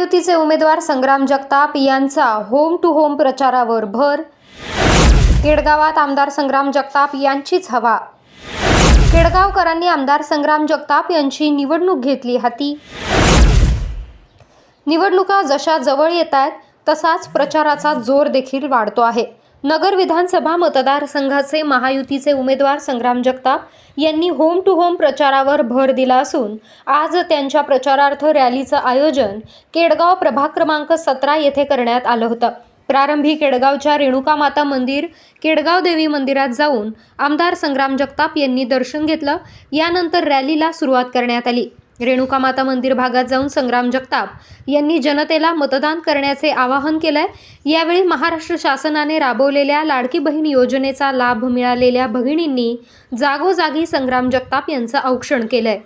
महायुतीचे उमेदवार संग्राम जगताप यांचा होम टू होम प्रचारावर भर. केडगावात आमदार संग्राम जगताप यांचीच हवा. केडगावकरांनी आमदार संग्राम जगताप यांची निवडणूक घेतली हाती. निवडणुका जशा जवळ येत आहेत तसाच प्रचाराचा जोर देखील वाढतो आहे. नगर विधानसभा मतदारसंघाचे महायुतीचे उमेदवार संग्राम जगताप यांनी होम टू होम प्रचारावर भर दिला असून आज त्यांच्या प्रचारार्थ रॅलीचं आयोजन केडगाव प्रभाग क्रमांक सतरा येथे करण्यात आलं होतं. प्रारंभी केडगावच्या रेणुका माता मंदिर केडगाव देवी मंदिरात जाऊन आमदार संग्राम जगताप यांनी दर्शन घेतलं. यानंतर रॅलीला सुरुवात करण्यात आली. रेणुका माता मंदिर भागात जाऊन संग्राम जगताप यांनी जनतेला मतदान करण्याचे आवाहन केलंय. यावेळी महाराष्ट्र शासनाने राबवलेल्या लाडकी बहीण योजनेचा लाभ मिळालेल्या भगिनींनी जागोजागी संग्राम जगताप यांचं औक्षण केलंय.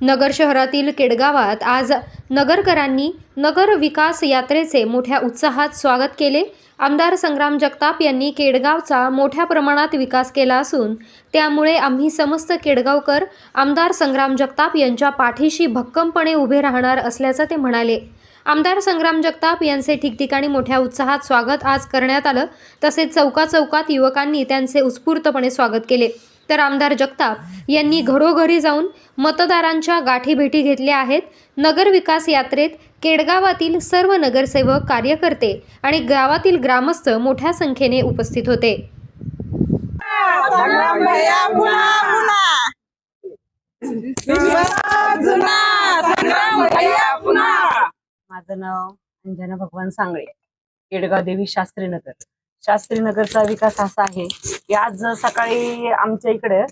नगर शहरातील केडगावात आज नगरकरांनी नगर विकास यात्रेचे मोठ्या उत्साहात स्वागत केले. आमदार संग्राम जगताप यांनी केडगावचा मोठ्या प्रमाणात विकास केला असून त्यामुळे आम्ही समस्त केडगावकर आमदार संग्राम जगताप यांच्या पाठीशी भक्कमपणे उभे राहणार असल्याचं ते म्हणाले. आमदार संग्राम जगताप यांचे ठिकठिकाणी मोठ्या उत्साहात स्वागत आज करण्यात आलं. तसेच चौका चौकात युवकांनी त्यांचे उत्स्फूर्तपणे स्वागत केले. तर आमदार जगताप यांनी घरोघरी जाऊन मतदारांच्या गाठी भेटी घेतल्या आहेत. नगर विकास यात्रेत केडगावातील सर्व नगरसेवक कार्यकर्ते आणि गावातील ग्रामस्थ मोठ्या संख्येने उपस्थित होते. माझं नाव अंजना भगवान सांगळे केडगाव देवी शास्त्री नगर. शास्त्रीनगरचा विकास असा आहे की आज सकाळी आमच्या इकडे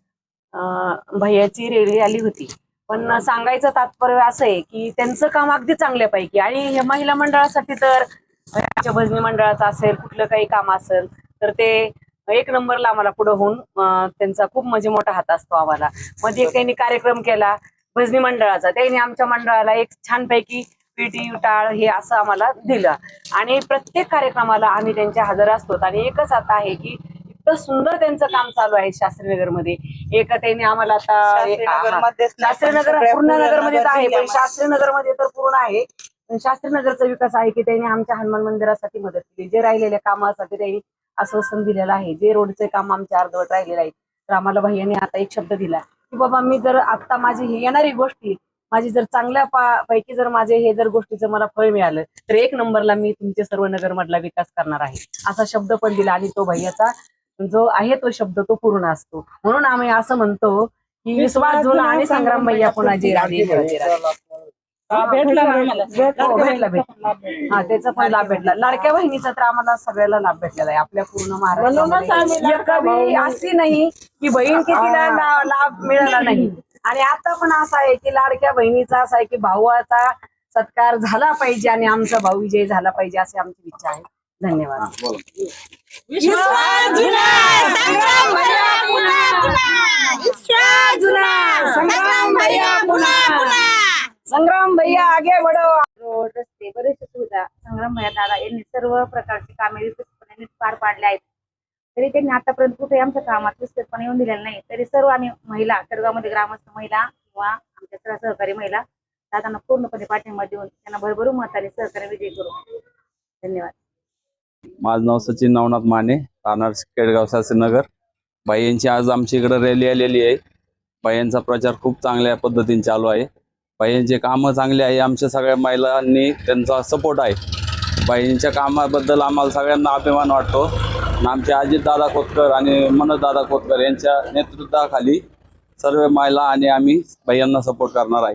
भैयाची रेडी आली होती. पण सांगायचं तात्पर्य असं आहे की त्यांचं काम अगदी चांगल्यापैकी आणि हे महिला मंडळासाठी तर आमच्या भजनी मंडळाचं असेल कुठलं काही काम असेल तर ते एक नंबरला आम्हाला पुढे होऊन त्यांचा खूप म्हणजे मोठा हात असतो आम्हाला. मध्ये एक त्यांनी कार्यक्रम केला भजनी मंडळाचा. त्यांनी आमच्या मंडळाला एक छानपैकी पिटी टाळ हे असं आम्हाला दिलं. आणि प्रत्येक कार्यक्रमाला आम्ही त्यांच्या हजर असतो. आणि एकच आता आहे की इतकं सुंदर त्यांचं काम चालू आहे शास्त्रीनगरमध्ये एक त्यांनी आम्हाला आता शास्त्रीनगर सगळ्या पूर्ण पूर्ण नगरमध्ये आहे पण. शास्त्रीनगरमध्ये तर पूर्ण आहे. पण शास्त्रीनगरचा विकास आहे की त्यांनी आमच्या हनुमान मंदिरासाठी मदत केली. जे राहिलेल्या कामासाठी त्यांनी आश्वासन दिलेलं आहे. जे रोडचे काम आमच्या अर्धवट राहिलेलं आहे तर आम्हाला भैयाने आता एक शब्द दिला की बाबा मी जर आता माझी ही येणारी गोष्टी माझी जर चांगल्या पा- पैकी जर माझे हे जर गोष्टीचं मला फळ मिळालं तर एक नंबरला मी तुमचे सर्व नगर मधला विकास करणार आहे. असा शब्द पण दिला आणि तो भैयाचा जो आहे तो शब्द तो पूर्ण असतो. म्हणून आम्ही असं म्हणतो की विश्वास जुना आणि संग्राम भैया पुन्हा जे राजे. भेटला हो, भेटला हा त्याचा पण लाभ भेटला. लाडक्या बहिणीचा तर आम्हाला सगळ्याला लाभ भेटलेला आहे. आपल्या पूर्ण भाऊ. अशी नाही की बहीण की तिला ला- लाभ मिळाला नाही. आणि आता पण असं आहे की लाडक्या बहिणीचा असा आहे की भावाचा सत्कार झाला पाहिजे आणि आमचा भाऊ विजय झाला पाहिजे अशी आमची इच्छा आहे. धन्यवाद. संग्राम भैया आगे बढो. रोड रस्ते बरेचसे सुविधा संग्राम भैया दादा यांनी सर्व प्रकारची कामे पार पाडली आहेत. तरी त्यांनी आतापर्यंत कुठे आमच्या कामात विस्तृतपणे येऊन दिलेलं नाही. तरी सर्व आम्ही महिला केडगावमध्ये ग्रामस्थ महिला किंवा आमच्या सर्व सहकारी महिला दादांना पूर्णपणे पाठिंबा देऊन त्यांना भरभरून मताने सहकार्य विजय करू. धन्यवाद. माझं नाव सचिन नवनाथ माने राहणार केडगाव शास्त्रीनगर. बाईंची आज आमच्या इकडे रॅली आलेली आहे. बाईंचा प्रचार खूप चांगल्या पद्धतीने चालू आहे. बाईंचे कामं चांगले आहे. आमच्या सगळ्या महिलांनी त्यांचा सपोर्ट आहे. बाईंच्या कामाबद्दल आम्हाला सगळ्यांना अभिमान वाटतो. आमचे अजितदादा खोतकर आणि मनोजदादा खोतकर यांच्या नेतृत्वाखाली सर्व महिला आणि आम्ही भैयांना सपोर्ट करणार आहे.